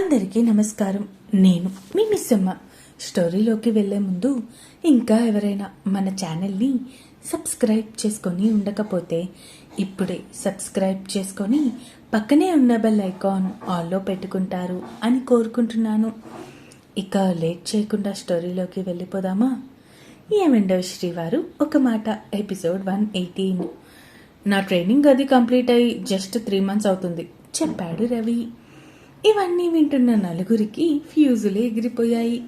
అందరికీ నమస్కారం. నేను మీ మిస్సమ్మ. స్టోరీలోకి వెళ్ళే ముందు ఇంకా ఎవరైనా మన ఛానల్ని సబ్స్క్రైబ్ చేసుకొని ఉండకపోతే ఇప్పుడే సబ్స్క్రైబ్ చేసుకొని పక్కనే ఉన్న బెల్ ఐకాన్ ఆల్లో పెట్టుకుంటారు అని కోరుకుంటున్నాను. ఇక లేట్ చేయకుండా స్టోరీలోకి వెళ్ళిపోదామా? ఏమండవ శ్రీవారు ఒక మాట. Episode one eighteen. నా ట్రైనింగ్ అది కంప్లీట్ అయ్యి జస్ట్ త్రీ మంత్స్ అవుతుంది. చెప్పాడు రవి. ఇవన్నీ వింటున్న నలుగురికి ఫ్యూజులు ఎగిరిపోయాయి.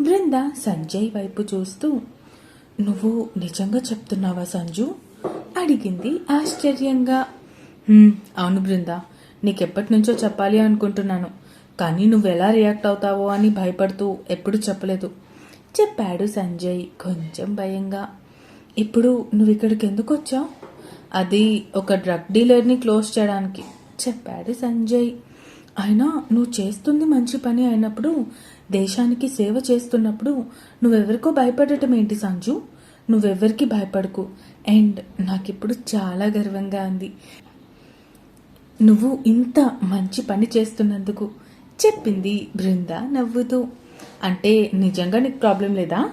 బృంద సంజయ్ వైపు చూస్తూ నువ్వు నిజంగా చెప్తున్నావా సంజు? అడిగింది ఆశ్చర్యంగా. అవును బృంద నీకెప్పటి నుంచో చెప్పాలి అనుకుంటున్నాను కానీ నువ్వు ఎలా రియాక్ట్ అవుతావో అని భయపడుతూ ఎప్పుడు చెప్పలేదు చెప్పాడు సంజయ్ కొంచెం భయంగా. ఇప్పుడు నువ్వు ఇక్కడికి ఎందుకు వచ్చావు అది ఒక డ్రగ్ డీలర్ని క్లోజ్ చేయడానికి చెప్పాడు సంజయ్. అయినా నువ్వు చేస్తుంది మంచి పని అయినప్పుడు దేశానికి సేవ చేస్తున్నప్పుడు నువ్వెవరికో భయపడటం ఏంటి సంజు? నువ్వెవరికి భయపడకు. అండ్ నాకిప్పుడు చాలా గర్వంగా ఉంది. నువ్వు ఇంత మంచి పని చేస్తున్నందుకు చెప్పింది బృంద నవ్వుతూ. అంటే నిజంగా నీకు ప్రాబ్లం లేదా?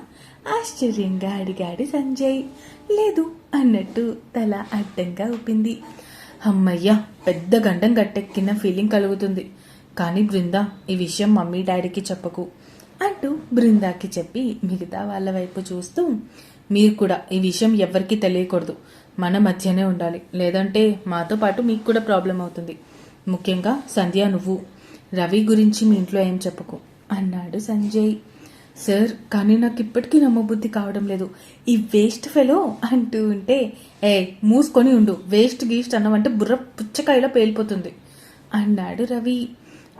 ఆశ్చర్యంగా అడిగాడు సంజయ్. లేదు అన్నట్టు తల అడ్డంగా ఊపింది. అమ్మయ్య పెద్ద గండం గట్టెక్కిన ఫీలింగ్ కలుగుతుంది. కానీ బృంద ఈ విషయం మమ్మీ డాడీకి చెప్పకు. అంటూ బృందాకి చెప్పి మిగతా వాళ్ళ వైపు చూస్తూ మీరు కూడా ఈ విషయం ఎవరికీ తెలియకూడదు. మన మధ్యనే ఉండాలి. లేదంటే మాతో పాటు మీకు కూడా ప్రాబ్లం అవుతుంది. ముఖ్యంగా సంధ్య నువ్వు. రవి గురించి మీ ఇంట్లో ఏం చెప్పకు? అన్నాడు సంజయ్. సార్ కానీ నాకు ఇప్పటికీ నమ్మబుద్ధి కావడం లేదు. ఈ వేస్ట్ ఫెలో అంటూ ఉంటే ఏ మూసుకొని ఉండు. వేస్ట్ గీస్ట్ అన్నవంటే బుర్ర పుచ్చకాయలో పేలిపోతుంది. అన్నాడు రవి.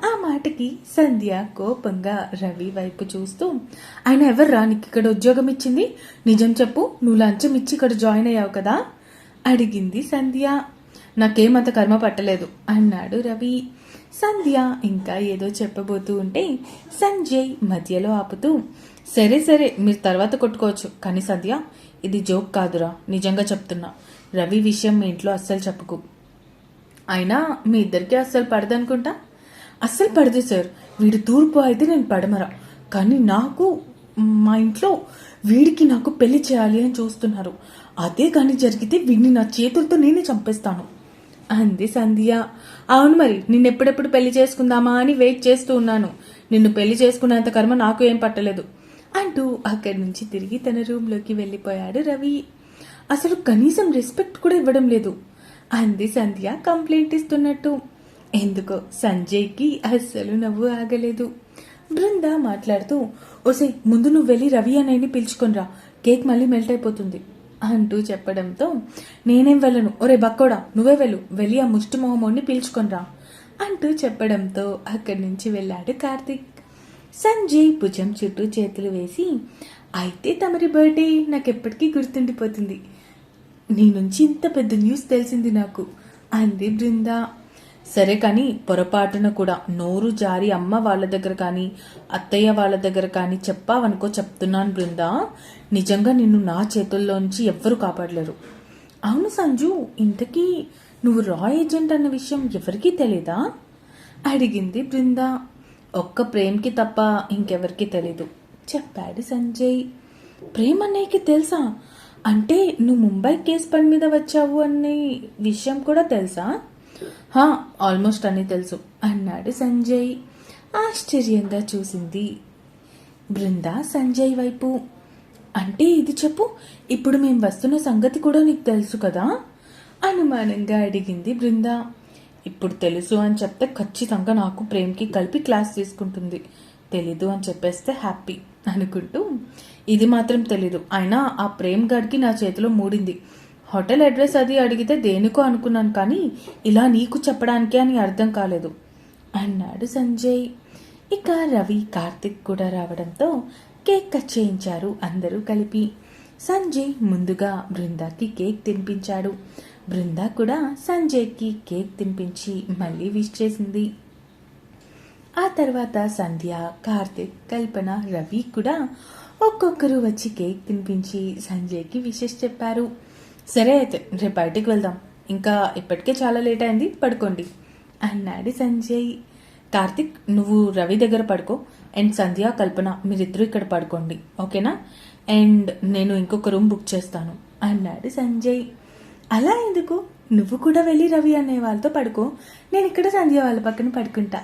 ఆ మాటకి సంధ్య కోపంగా రవి వైపు చూస్తూ ఆయన ఎవర్రా నీకు ఇక్కడ ఉద్యోగం ఇచ్చింది? నిజం చెప్పు నువ్వు లంచం ఇచ్చి ఇక్కడ జాయిన్ అయ్యావు కదా? అడిగింది సంధ్య. నాకేమంత కర్మ పట్టలేదు అన్నాడు రవి. సంధ్య ఇంకా ఏదో చెప్పబోతూ ఉంటే సంజయ్ మధ్యలో ఆపుతూ సరే సరే మీరు తర్వాత కొట్టుకోవచ్చు. కానీ సంధ్య ఇది జోక్ కాదురా నిజంగా చెప్తున్నా. రవి విషయం మీ ఇంట్లో అస్సలు చెప్పుకు. అయినా మీ ఇద్దరికి అస్సలు పడదనుకుంటా అస్సలు పడదు సార్. వీడు తూర్పు అయితే నేను పడమరా. కానీ నాకు మా ఇంట్లో వీడికి నాకు పెళ్ళి చేయాలి అని చూస్తున్నారు. అదే కానీ జరిగితే వీడిని నా చేతులతో నేనే చంపేస్తాను. అంది సంధ్య. అవును మరి నిన్నెప్పుడెప్పుడు పెళ్ళి చేసుకుందామా అని వెయిట్ చేస్తూ ఉన్నాను. నిన్ను పెళ్ళి చేసుకున్నంత కర్మ నాకు ఏం పట్టలేదు. అంటూ అక్కడి నుంచి తిరిగి తన రూమ్లోకి వెళ్ళిపోయాడు రవి. అసలు కనీసం రెస్పెక్ట్ కూడా ఇవ్వడం లేదు. అంది సంధ్య కంప్లైంట్ ఇస్తున్నట్టు. ఎందుకో సంజయ్కి అస్సలు నవ్వు ఆగలేదు. బృంద మాట్లాడుతూ ఓసే ముందు నువ్వు వెళ్ళి రవి అనేది పిలుచుకొనిరా. కేక్ మళ్ళీ మెల్ట్ అయిపోతుంది. అంటూ చెప్పడంతో నేనేం వెళ్ళను. ఒరే బక్కోడా నువ్వే వెళ్ళు. వెళ్ళి ఆ ముష్టి మొహమోడిని పిలుచుకొనిరా అంటూ చెప్పడంతో అక్కడి నుంచి వెళ్ళాడు కార్తీక్. సంజయ్ భుజం చుట్టూ చేతులు వేసి అయితే తమరి బర్త్డే నాకు ఎప్పటికీ గుర్తుండిపోతుంది. నీ నుంచి ఇంత పెద్ద న్యూస్ తెలిసింది నాకు అంది బృందా. సరే కానీ పొరపాటున కూడా నోరు జారి అమ్మ వాళ్ళ దగ్గర కానీ అత్తయ్య వాళ్ళ దగ్గర కానీ చెప్పావనుకో చెప్తున్నాను బృందా. నిజంగా నిన్ను నా చేతుల్లోంచి ఎవ్వరూ కాపాడలేరు. అవును సంజు ఇంతకీ నువ్వు రా ఏజెంట్ అన్న విషయం ఎవరికీ తెలీదా? అడిగింది బృంద. ఒక్క ప్రేమ్కి తప్ప ఇంకెవరికి తెలీదు. చెప్పాడు సంజయ్. ప్రేమ్ అన్నయ్యకి తెలుసా? అంటే నువ్వు ముంబై కేసు పని మీద వచ్చావు అనే విషయం కూడా తెలుసా? హా ఆల్మోస్ట్ అని తెలుసు. అన్నాడు సంజయ్. ఆశ్చర్యంగా చూసింది. బృంద సంజయ్ వైపు. అంటే ఇది చెప్పు ఇప్పుడు మేము వస్తున్న సంగతి కూడా నీకు తెలుసు కదా? అనుమానంగా అడిగింది బృంద. ఇప్పుడు తెలుసు అని చెప్తే ఖచ్చితంగా నాకు ప్రేమ్కి కలిపి క్లాస్ తీసుకుంటుంది. తెలీదు అని చెప్పేస్తే హ్యాపీ అనుకుంటూ. ఇది మాత్రం తెలీదు. అయినా ఆ ప్రేమ్ గడికి నా చేతిలో మూడింది. హోటల్ అడ్రస్ అది అడిగితే దేనికో అనుకున్నాను కానీ ఇలా నీకు చెప్పడానికే అని అర్థం కాలేదు. అన్నాడు సంజయ్. ఇక రవి కార్తిక్ కూడా రావడంతో కేక్ కట్ చేయించారు అందరూ కలిపి. సంజయ్ ముందుగా బృందాకి కేక్ తినిపించాడు. బృందా కూడా సంజయ్కి కేక్ తినిపించి మళ్ళీ విష్ చేసింది. ఆ తర్వాత సంధ్య కార్తిక్ కల్పన రవి కూడా ఒక్కొక్కరు వచ్చి కేక్ తినిపించి సంజయ్కి విషెస్ చెప్పారు. సరే అయితే రేపు బయటికి వెళ్దాం. ఇంకా ఇప్పటికే చాలా లేట్ అయింది పడుకోండి. అన్నాడు సంజయ్ కార్తిక్ నువ్వు రవి దగ్గర పడుకో. అండ్ సంధ్య కల్పన మీరిద్దరూ ఇక్కడ పడుకోండి. ఓకేనా? అండ్ నేను ఇంకొక రూమ్ బుక్ చేస్తాను. అన్నాడు సంజయ్ అలా ఎందుకు? నువ్వు కూడా వెళ్ళి రవి అనే వాళ్ళతో పడుకో. నేను ఇక్కడ సంధ్య వాళ్ళ పక్కన పడుకుంటా.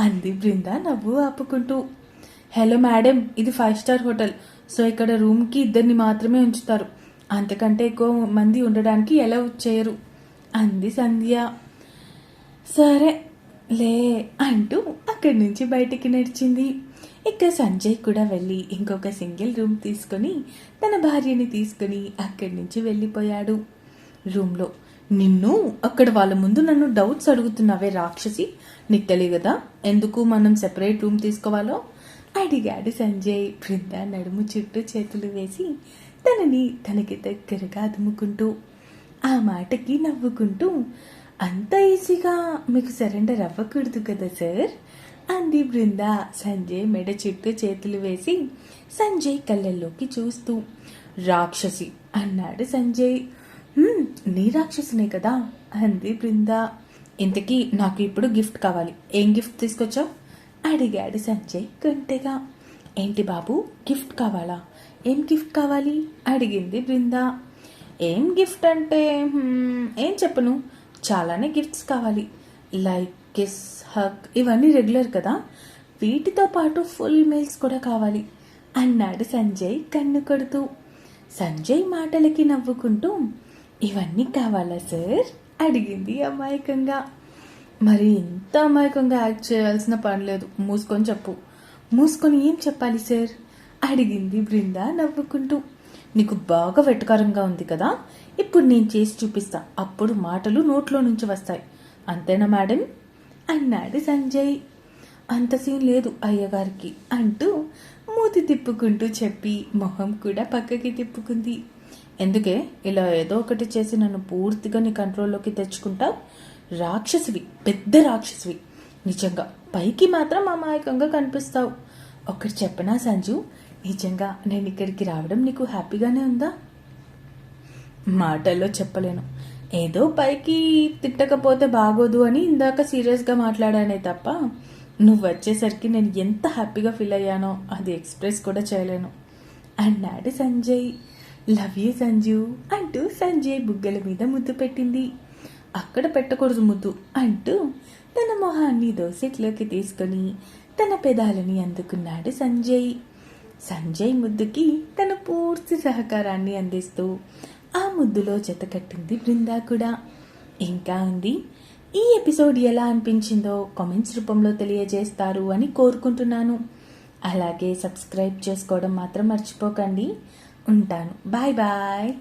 అంది బృంద నవ్వు ఆపుకుంటూ. హలో మేడం ఇది ఫైవ్ స్టార్ హోటల్ సో ఇక్కడ రూమ్కి ఇద్దరిని మాత్రమే ఉంచుతారు. అంతకంటే ఎక్కువ మంది ఉండడానికి ఎలా చేయరు అంది సంధ్య. సరే లే అంటూ అక్కడి నుంచి బయటికి నడిచింది. ఇక సంజయ్ కూడా వెళ్ళి ఇంకొక సింగిల్ రూమ్ తీసుకొని తన భార్యని తీసుకొని అక్కడి నుంచి వెళ్ళిపోయాడు. రూమ్లో నిన్ను? అక్కడ వాళ్ళ ముందు నన్ను డౌట్స్ అడుగుతున్నావే రాక్షసి. నీకు తెలియదు కదా ఎందుకు మనం సెపరేట్ రూమ్ తీసుకోవాలో? అడిగాడు సంజయ్. బృంద నడుము చుట్టూ చేతులు వేసి తనని తనకి దగ్గరగా అదుముకుంటూ ఆ మాటకి నవ్వుకుంటూ అంత ఈజీగా మీకు సరెండర్ అవ్వకూడదు కదా సార్? అంది బృంద సంజయ్ మెడ చుట్టూ చేతులు వేసి సంజయ్ కళ్ళల్లోకి చూస్తూ. రాక్షసి అన్నాడు సంజయ్. నీ రాక్షసునే కదా అంది బృంద. ఇంతకీ నాకు ఇప్పుడు గిఫ్ట్ కావాలి. ఏం గిఫ్ట్ తీసుకొచ్చావు? అడిగాడు సంజయ్ గంటెగా. ఏంటి బాబు గిఫ్ట్ కావాలా? ఏం గిఫ్ట్ కావాలి? అడిగింది బృంద. ఏం గిఫ్ట్ అంటే ఏం చెప్పను. చాలానే గిఫ్ట్స్ కావాలి. లైక్ కిస్ హక్ ఇవన్నీ రెగ్యులర్ కదా. వీటితో పాటు ఫుల్ మీల్స్ కూడా కావాలి. అన్నాడు సంజయ్ కన్ను కొడుతూ. సంజయ్ మాటలకి నవ్వుకుంటూ ఇవన్నీ కావాలా సార్? అడిగింది అమాయకంగా. మరి ఇంత అమాయకంగా యాక్ట్ చేయాల్సిన పని లేదు. మూసుకొని చెప్పు. మూసుకొని ఏం చెప్పాలి సార్? అడిగింది బృంద నవ్వుకుంటూ. నీకు బాగా వెటకారంగా ఉంది కదా ఇప్పుడు నేను చేసి చూపిస్తా. అప్పుడు మాటలు నోట్లో నుంచి వస్తాయి. అంతేనా మేడం? అన్నాడు సంజయ్. అంత సీన్ లేదు అయ్యగారికి అంటూ మూతి తిప్పుకుంటూ చెప్పి మొహం కూడా పక్కకి తిప్పుకుంది. ఎందుకే? ఇలా ఏదో ఒకటి చేసి నన్ను పూర్తిగా నీ కంట్రోల్లోకి తెచ్చుకుంటావు? రాక్షసివి పెద్ద రాక్షసివి. నిజంగా పైకి మాత్రం అమాయకంగా కనిపిస్తావు. ఒకటి చెప్పనా సంజు? నిజంగా నేను ఇక్కడికి రావడం నీకు హ్యాపీగానే ఉందా? మాటల్లో చెప్పలేను. ఏదో పైకి తిట్టకపోతే బాగోదు అని ఇందాక సీరియస్గా మాట్లాడానే తప్ప నువ్వు వచ్చేసరికి నేను ఎంత హ్యాపీగా ఫీల్ అయ్యానో అది ఎక్స్ప్రెస్ కూడా చేయలేను. అన్నాడు సంజయ్ లవ్ యూ సంజు అంటూ సంజయ్ బుగ్గల మీద ముద్దు పెట్టింది. అక్కడ పెట్టకూడదు ముద్దు అంటూ తన మొహాన్ని దోసెట్లోకి తీసుకొని తన పెదాలని అందుకున్నాడు సంజయ్. సంజయ్ ముద్దుకి తన పూర్తి సహకారాన్ని అందిస్తూ ఆ ముద్దులో జతకట్టింది బృందా కూడా. ఇంకా ఉంది ఈ ఎపిసోడ్ ఎలా అనిపించిందో కామెంట్స్ రూపంలో తెలియజేస్తారు అని కోరుకుంటున్నాను. అలాగే సబ్స్క్రైబ్ చేసుకోవడం మాత్రం మర్చిపోకండి. ఉంటాను. Bye bye.